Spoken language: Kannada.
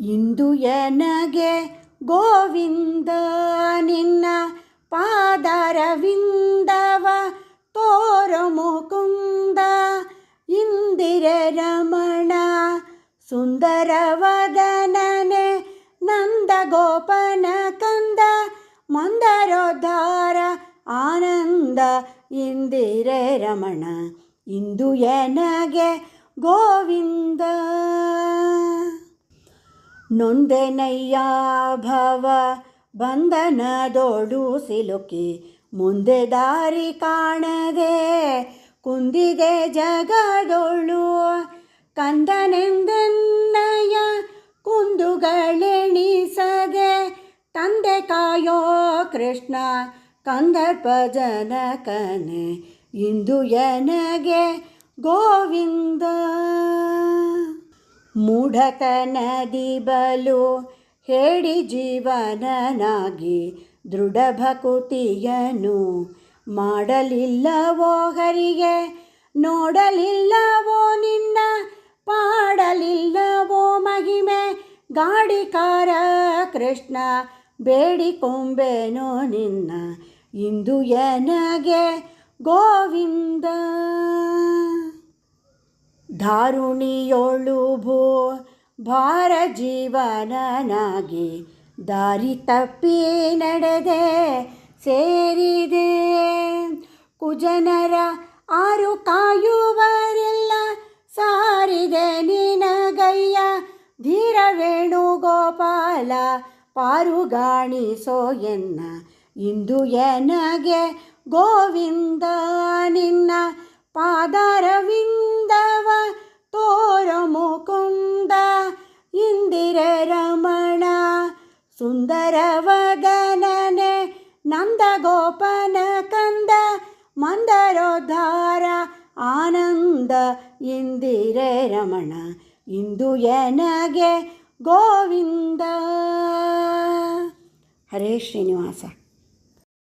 ಇಂದು ಎನಗೆ ಗೋವಿಂದ ನಿನ್ನ ಪಾದರವಿಂದವ ತೋರ ಮುಕುಂದ ಇಂದಿರ ರಮಣ ಸುಂದರವದನನೆ ನಂದ ಗೋಪನ ಕಂದ ಮಂದರೋದ್ಧಾರ ಆನಂದ ಇಂದಿರ ರಮಣ. ಇಂದು ಎನಗೆ ಗೋವಿಂದ. ನೊಂದೆನಯ್ಯ ಭವ ಬಂಧನದೋಡು ಸಿಲುಕಿ ಮುಂದೆ ದಾರಿ ಕಾಣದೆ ಕುಂದಿದೆ ಜಗದೊಳು ಕಂದನೆಂದೆನ್ನಯ್ಯ ಕುಂದುಗಳೆಣಿಸದೆ ತಂದೆ ಕಾಯೋ ಕೃಷ್ಣ ಕಂದರ್ಪ ಜನಕನೆ ಇಂದು ಎನಗೆ ಗೋವಿಂದ ಮೂಢತನದಿ ಬಲು ಹೇಳಿ ಜೀವನನಾಗಿ ದೃಢ ಭಕುತಿಯನು. ಮಾಡಲಿಲ್ಲವೋ ಹರಿಗೆ, ನೋಡಲಿಲ್ಲವೋ ನಿನ್ನ, ಪಾಡಲಿಲ್ಲವೋ ಮಹಿಮೆ, ಗಾಡಿಕಾರ ಕೃಷ್ಣ ಬೇಡಿಕೊಂಬೆನೋ ನಿನ್ನ, ಇಂದು ಎನಗೆ ಗೋವಿಂದ. ಧಾರುಣಿಯೊಳು ಭೂ ಭಾರ ಜೀವನನಾಗಿ ದಾರಿ ತಪ್ಪಿ ನಡೆದೆ, ಸೇರಿದೆ. ಕುಜನರ ಆರು ಕಾಯುವರೆಲ್ಲ ಸಾರಿದೆ ನಿನಗಯ್ಯ ಧೀರ ವೇಣುಗೋಪಾಲ ಪಾರುಗಾಣಿಸೋ ಎನ್ನ, ಇಂದು ಎನಗೆ ಗೋವಿಂದ ನಿನ್ನ ಪಾದರವಿಂದವ ಸುಂದರವದನನೆ ನಂದ ಗೋಪನ ಕಂದ ಮಂದರೋದ್ಧಾರ ಆನಂದ ಇಂದಿರೆ ರಮಣ ಇಂದು ಎನಗೆ ಗೋವಿಂದ. ಹರೇ ಶ್ರೀನಿವಾಸ.